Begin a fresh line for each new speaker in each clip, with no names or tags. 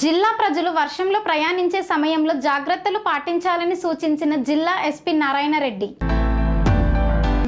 జిల్లా ప్రజలు వర్షంలో ప్రయాణించే సమయంలో జాగ్రత్తలు పాటించాలని సూచించిన జిల్లా ఎస్పీ నారాయణరెడ్డి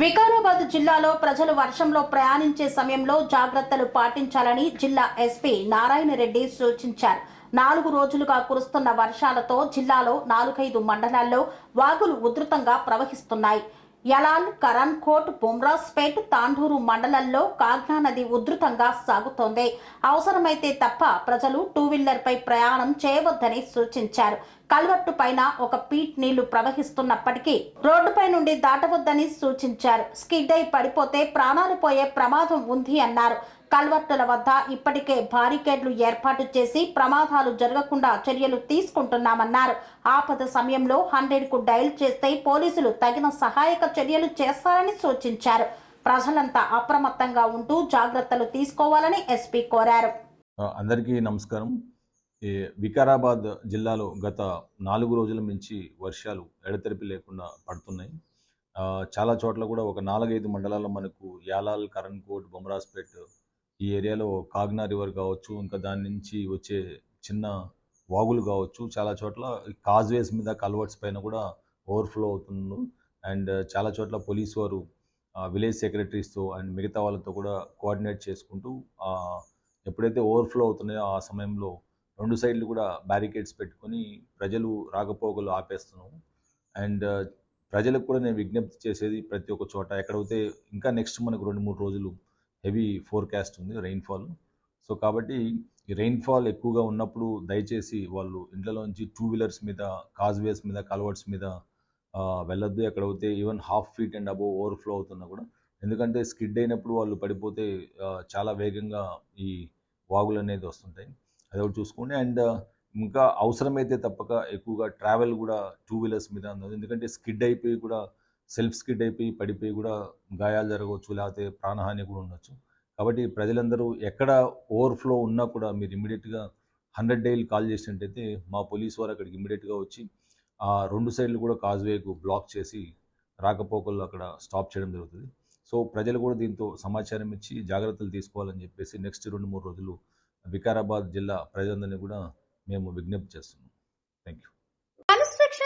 వికారాబాద్ జిల్లాలో ప్రజలు వర్షంలో ప్రయాణించే సమయంలో జాగ్రత్తలు పాటించాలని జిల్లా ఎస్పీ నారాయణ రెడ్డి సూచించారు. నాలుగు రోజులుగా కురుస్తున్న వర్షాలతో జిల్లాలో నాలుగైదు మండలాల్లో వాగులు ఉధృతంగా ప్రవహిస్తున్నాయి. యలాల్ కరణ్కోట్ బుమ్రాస్పేట్ తాండూరు మండలంలో కాగ్నా నది ఉధృతంగా సాగుతోంది. అవసరమైతే తప్ప ప్రజలు టూ వీలర్పై ప్రయాణం చేయవద్దని సూచించారు. కల్వర్టు పైన ఒక పీట్ నీళ్ళు ప్రవహిస్తున్నప్పటికీ రోడ్డుపై నుండి దాటవద్దని సూచించారు. స్కిడ్ అయి పడిపోతే ప్రాణాలు పోయే ప్రమాదం ఉంది అన్నారు. కల్వర్టుల వద్ద ఇప్పటికే బారికేడ్లు ఏర్పాటు చేసి ప్రమాదాలు జరగకుండా చర్యలు తీసుకుంటున్నామన్నారు. ఆపద సమయంలో హండ్రెడ్కు డైల్ డయల్ చేస్తే పోలీసులు తగిన సహాయక చర్యలు చేస్తారని సూచించారు. ప్రజలంతా అప్రమత్తంగా ఉంటూ జాగ్రత్తలు తీసుకోవాలని ఎస్పీ కోరారు.
అందరికీ నమస్కారం. ఈ వికారాబాద్ జిల్లాలో గత నాలుగు రోజుల నుంచి వర్షాలు ఎడతెరిపి లేకుండా పడుతున్నాయి. చాలా చోట్ల కూడా ఒక నాలుగైదు మండలాల్లో మనకు యాలాల్ కరణ్కోట్ బొమరాస్పేట్ ఈ ఏరియాలో కాగ్నా రివర్ కావచ్చు ఇంకా దాని నుంచి వచ్చే చిన్న వాగులు కావచ్చు చాలా చోట్ల కాజ్వేస్ మీద కల్వర్ట్స్ పైన కూడా ఓవర్ఫ్లో అవుతుంది అండ్ చాలా చోట్ల పోలీస్ వారు విలేజ్ సెక్రటరీస్తో అండ్ మిగతా వాళ్ళతో కూడా కోఆర్డినేట్ చేసుకుంటూ ఎప్పుడైతే ఓవర్ఫ్లో అవుతున్నాయో ఆ సమయంలో రెండు సైడ్లు కూడా బ్యారికేడ్స్ పెట్టుకొని ప్రజలు రాకపోకలు ఆపేస్తున్నాం. అండ్ ప్రజలకు కూడా నేను విజ్ఞప్తి చేసేది ప్రతి ఒక్క చోట ఎక్కడైతే ఇంకా నెక్స్ట్ మనకు రెండు మూడు రోజులు హెవీ ఫోర్కాస్ట్ ఉంది రెయిన్ఫాల్ సో కాబట్టి ఈ రెయిన్ఫాల్ ఎక్కువగా ఉన్నప్పుడు దయచేసి వాళ్ళు ఇంట్లోంచి టూ వీలర్స్ మీద కాజ్వేస్ మీద కల్వర్ట్స్ మీద వెళ్ళొద్దు. వెళ్ళొద్దు ఎక్కడైతే even half feet and above overflow అవుతున్నా కూడా. ఎందుకంటే స్కిడ్ అయినప్పుడు వాళ్ళు పడిపోతే చాలా వేగంగా ఈ వాగులు అనేది వస్తుంటాయి. అది ఒకటి చూసుకోండి. అండ్ ఇంకా అవసరమైతే తప్పక ఎక్కువగా ట్రావెల్ కూడా టూ వీలర్స్ మీద ఉన్నది ఎందుకంటే స్కిడ్ అయిపోయి కూడా సెల్ఫ్ స్కిడ్ అయిపోయి పడిపోయి కూడా గాయాలు జరగవచ్చు లేకపోతే ప్రాణహాని కూడా ఉండొచ్చు. కాబట్టి ప్రజలందరూ ఎక్కడ ఓవర్ఫ్లో ఉన్నా కూడా మీరు ఇమీడియట్గా హండ్రెడ్ డైల్ కాల్ చేసినట్టయితే మా పోలీస్ వారు అక్కడికి ఇమీడియట్గా వచ్చి ఆ రెండు సైడ్లు కూడా కాజ్వేకు బ్లాక్ చేసి రాకపోకలు అక్కడ స్టాప్ చేయడం జరుగుతుంది. సో ప్రజలు కూడా దీంతో సమాచారం ఇచ్చి జాగ్రత్తలు తీసుకోవాలని చెప్పేసి నెక్స్ట్ రెండు మూడు రోజులు వికారాబాద్ జిల్లా ప్రజలందరినీ కూడా మేము విజ్ఞప్తి చేస్తున్నాం. Thank you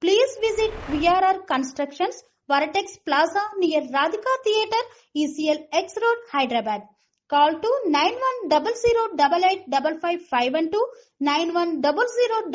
Please visit VRR Constructions, Varatex Plaza near Radhika Theatre, ECL X Road, Hyderabad. Call to 9100 8855 and 9100